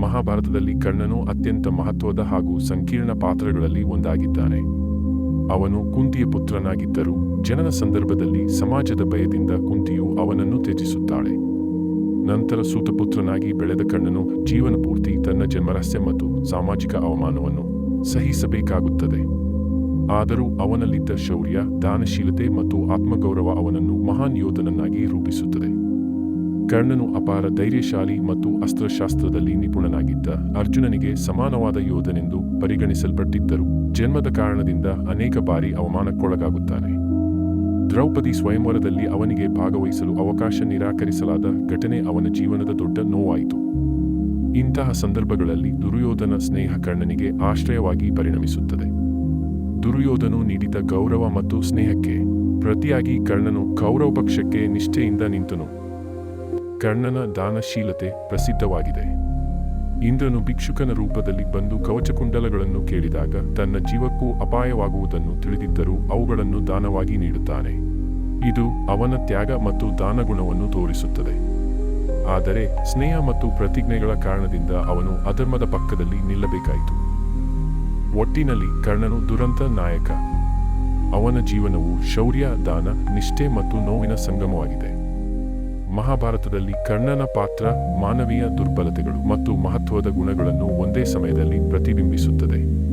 ಮಹಾಭಾರತದಲ್ಲಿ ಕರ್ಣನು ಅತ್ಯಂತ ಮಹತ್ವದ ಹಾಗೂ ಸಂಕೀರ್ಣ ಪಾತ್ರಗಳಲ್ಲಿ ಒಂದಾಗಿದ್ದಾನೆ. ಅವನು ಕುಂತಿಯ ಪುತ್ರನಾಗಿದ್ದರೂ ಜನನ ಸಂದರ್ಭದಲ್ಲಿ ಸಮಾಜದ ಭಯದಿಂದ ಕುಂತಿಯು ಅವನನ್ನು ತ್ಯಜಿಸುತ್ತಾಳೆ. ನಂತರ ಸೂತಪುತ್ರನಾಗಿ ಬೆಳೆದ ಕಣ್ಣನು ಜೀವನ ಪೂರ್ತಿ ತನ್ನ ಜನ್ಮರಹಸ್ಯ ಮತ್ತು ಸಾಮಾಜಿಕ ಅವಮಾನವನ್ನು ಸಹಿಸಬೇಕಾಗುತ್ತದೆ. ಆದರೂ ಅವನಲ್ಲಿದ್ದ ಶೌರ್ಯ, ದಾನಶೀಲತೆ ಮತ್ತು ಆತ್ಮಗೌರವ ಅವನನ್ನು ಮಹಾನ್ ಯೋಧನನ್ನಾಗಿ ರೂಪಿಸುತ್ತದೆ. ಕರ್ಣನು ಅಪಾರ ಧೈರ್ಯಶಾಲಿ ಮತ್ತು ಅಸ್ತ್ರಶಾಸ್ತ್ರದಲ್ಲಿ ನಿಪುಣನಾಗಿದ್ದ ಅರ್ಜುನನಿಗೆ ಸಮಾನವಾದ ಯೋಧನೆಂದು ಪರಿಗಣಿಸಲ್ಪಟ್ಟಿದ್ದರು. ಜನ್ಮದ ಕಾರಣದಿಂದ ಅನೇಕ ಬಾರಿ ಅವಮಾನಕ್ಕೊಳಗಾಗುತ್ತಾನೆ. ದ್ರೌಪದಿ ಸ್ವಯಂವರದಲ್ಲಿ ಅವನಿಗೆ ಭಾಗವಹಿಸಲು ಅವಕಾಶ ನಿರಾಕರಿಸಲಾದ ಘಟನೆ ಅವನ ಜೀವನದ ದೊಡ್ಡ ನೋವಾಯಿತು. ಇಂತಹ ಸಂದರ್ಭಗಳಲ್ಲಿ ದುರ್ಯೋಧನ ಸ್ನೇಹ ಕರ್ಣನಿಗೆ ಆಶ್ರಯವಾಗಿ ಪರಿಣಮಿಸುತ್ತದೆ. ದುರ್ಯೋಧನು ನೀಡಿದ ಗೌರವ ಮತ್ತು ಸ್ನೇಹಕ್ಕೆ ಪ್ರತಿಯಾಗಿ ಕರ್ಣನು ಕೌರವ ಪಕ್ಷಕ್ಕೆ ನಿಷ್ಠೆಯಿಂದ ನಿಂತನು. ಕರ್ಣನ ದಾನಶೀಲತೆ ಪ್ರಸಿದ್ಧವಾಗಿದೆ. ಇಂದ್ರನು ಭಿಕ್ಷುಕನ ರೂಪದಲ್ಲಿ ಬಂದು ಕವಚಕುಂಡಲಗಳನ್ನು ಕೇಳಿದಾಗ ತನ್ನ ಜೀವಕ್ಕೂ ಅಪಾಯವಾಗುವುದನ್ನು ತಿಳಿದಿದ್ದರೂ ಅವುಗಳನ್ನು ದಾನವಾಗಿ ನೀಡುತ್ತಾನೆ. ಇದು ಅವನ ತ್ಯಾಗ ಮತ್ತು ದಾನಗುಣವನ್ನು ತೋರಿಸುತ್ತದೆ. ಆದರೆ ಸ್ನೇಹ ಮತ್ತು ಪ್ರತಿಜ್ಞೆಗಳ ಕಾರಣದಿಂದ ಅವನು ಅಧರ್ಮದ ಪಕ್ಕದಲ್ಲಿ ನಿಲ್ಲಬೇಕಾಯಿತು. ಒಟ್ಟಿನಲ್ಲಿ ಕರ್ಣನು ದುರಂತ ನಾಯಕ. ಅವನ ಜೀವನವು ಶೌರ್ಯ, ದಾನ, ನಿಷ್ಠೆ ಮತ್ತು ನೋವಿನ ಸಂಗಮವಾಗಿದೆ. ಮಹಾಭಾರತದಲ್ಲಿ ಕರ್ಣನ ಪಾತ್ರ ಮಾನವೀಯ ದುರ್ಬಲತೆಗಳು ಮತ್ತು ಮಹತ್ವದ ಗುಣಗಳನ್ನು ಒಂದೇ ಸಮಯದಲ್ಲಿ ಪ್ರತಿಬಿಂಬಿಸುತ್ತದೆ.